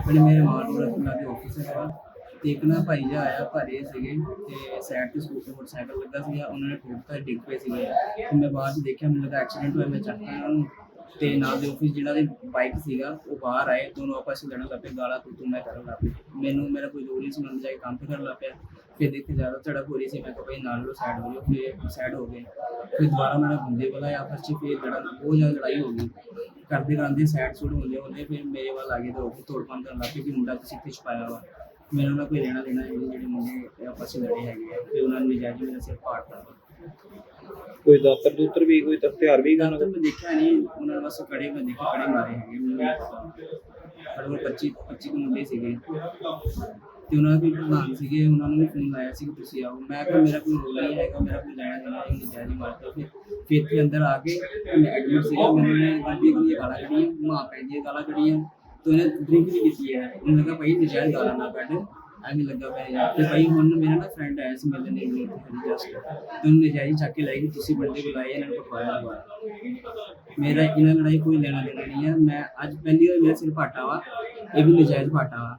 ਆਪਣੇ ਮੇਰੇ ਮਾਲ ਰੋਡ ਦੇ ਆਫਿਸ ਹੈਗਾ ਤੇ ਇੱਕ ਨਾ ਭਾਈ ਜਿਹਾ ਆਇਆ ਭਾਰੇ ਸੀਗੇ ਤੇ ਸਾਈਡ ਤੇ ਸਕੂਟਰ, ਮੋਟਰਸਾਈਕਲ ਲੱਗਾ ਸੀਗਾ। ਉਹਨਾਂ ਨੇ ਠੋਕਤਾ ਡਿੱਗ ਪਏ ਸੀਗੇ। ਤੇ ਮੈਂ ਬਾਅਦ ਚ ਦੇਖਿਆ, ਮੈਨੂੰ ਲੱਗਾ ਐਕਸੀਡੈਂਟ ਹੋਇਆ, ਮੈਂ ਚੱਕਤਾ ਉਹਨਾਂ ਨੂੰ। ਤੇ ਨਾਲ ਦੇ ਆਫਿਸ ਜਿਹੜਾ ਦੇ ਬਾਈਕ ਸੀਗਾ, ਉਹ ਬਾਹਰ ਆਏ। ਦੋਨੋਂ ਆਪਸ ਵਿੱਚ ਲੜਨ ਲੱਗ ਪਏ, ਗਾਲਾਂ ਤੂੰ ਮੈਂ ਕਰਨ ਲੱਗ ਪਏ। ਮੈਨੂੰ, ਮੇਰਾ ਕੋਈ ਰੋਲ ਨਹੀਂ ਸੀ, ਮੈਂ ਜਾ ਕੇ ਕੰਮ ਤੇ ਕਰਨ ਲੱਗ ਪਿਆ। ਫਿਰ ਦੇਖੇ ਜ਼ਿਆਦਾ ਝੜਪ ਹੋ ਰਹੀ ਸੀ, ਮੈਂ ਕਿਹਾ ਭਾਈ ਨਾਲ ਲੋ ਸਾਈਡ ਹੋ ਜਾਓ। ਫਿਰ ਸਾਈਡ ਹੋ ਗਏ। ਫਿਰ ਦੁਬਾਰਾ ਮੇਰਾ ਬੰਦੇ ਬੁਲਾਏ ਆਪਸ ਚ, ਫਿਰ ਲੜਨ ਬਹੁਤ ਜ਼ਿਆਦਾ ਲੜਾਈ ਹੋ ਗਈ ਕਰਦੇ ਕਰਦੇ ਸਾਈਡ ਸੂਡ ਹੁੰਦੇ ਹੁੰਦੇ ਫਿਰ ਮੇਰੇ ਵੱਲ ਆ ਗਏ ਤੇ ਉਹ ਤੋੜ ਭੰਨ ਕਰਨ ਲੱਗ ਕਿ ਮੁੰਡਾ ਕਿਸੇ ਤੇ ਛਪਾਇਆ ਵਾ। ਮੈਨੂੰ ਨਾ ਕੋਈ ਲੈਣਾ ਦੇਣਾ ਨਹੀਂ ਜਿਹੜੇ ਮੁੰਡੇ ਆਪਸ ਵਿੱਚ ਲੜੇ ਹੈਗੇ ਆ ਤੇ ਉਹਨਾਂ ਨੇ ਨਜਾਇਜ਼ ਮੇਰਾ ਸਿਰ ਪਾੜਤਾ ਕੋਈ ਦਾਤਰ ਦੂਤਰ ਵੀ ਕੋਈ ਹਥਿਆਰ ਵੀ ਗਾਣਾ ਮੈਂ ਦੇਖਿਆ ਨਹੀਂ ਉਹਨਾਂ ਨੇ ਬਸ ਕੜੇ ਮੈਂ ਦੇਖੇ ਕੜੇ ਮਾਰੇ ਹੈਗੇ ਮੈਨੂੰ ਨਹੀਂ ਪਤਾ। ਸਾਡੇ ਕੋਲ 25 25 ਕੁ ਮੁੰਡੇ ਸੀਗੇ। ਤੇ ਉਹਨਾਂ ਦੇ ਕੋਈ ਪ੍ਰਧਾਨ ਸੀਗੇ, ਉਹਨਾਂ ਨੂੰ ਵੀ ਫੋਨ ਲਾਇਆ ਸੀ ਕਿ ਤੁਸੀਂ ਆਓ। ਮੈਂ ਕਿਹਾ, ਮੇਰਾ ਕੋਈ ਰੋਲ ਨਹੀਂ ਹੈਗਾ, ਮੇਰਾ ਕੋਈ ਲੈਣਾ ਦੇਣਾ ਨਹੀਂ ਨਜਾਇਜ਼ ਮਾਰਦਾ ਫਿਰ ਫਿਰ ਇੱਥੇ ਅੰਦਰ ਆ ਕੇ ਮੈਂ ਐਡਮਿਟ ਸੀਗਾ ਮੈਨੂੰ ਨੇ ਗਾਲੀ ਗਾਲਾਂ ਕੱਢੀਆਂ ਮਾਂ ਪੈਣ ਦੀਆਂ ਗਾਲਾਂ ਕੱਢੀਆਂ। ਤੇ ਉਹਨੇ ਡਰਿੰਕ ਵੀ ਕੀਤੀ ਹੈ। ਉਹਨੇ ਕਿਹਾ, ਭਾਈ ਨਜਾਇਜ਼ ਗਾਲਾਂ ਨਾ ਕੱਢ। ਐਵੇਂ ਲੱਗਾ ਪਿਆ ਤੇ ਭਾਈ, ਹੁਣ ਮੇਰਾ ਨਾ ਫਰੈਂਡ ਆਇਆ ਸੀ ਮੇਰੇ ਨੇ ਜਸਟ। ਤੇ ਉਹਨੇ ਨਜਾਇਜ਼ ਚੱਕ ਕੇ ਲੈ ਗਈ, ਤੁਸੀਂ ਬੰਦੇ ਬੁਲਾਏ, ਇਹਨਾਂ ਨੂੰ ਪਟਵਾਇਆ ਲਗਵਾਇਆ ਮੇਰਾ ਇਹਨਾਂ ਲੜਾਈ ਕੋਈ ਲੈਣਾ ਦੇਣਾ ਨਹੀਂ ਹੈ। ਮੈਂ ਅੱਜ ਪਹਿਲੀ ਵਾਰ ਮੇਰਾ ਸਿਰ ਪਾਟਾ ਵਾ, ਇਹ ਵੀ ਨਜਾਇਜ਼ ਪਾਟਾ ਵਾ।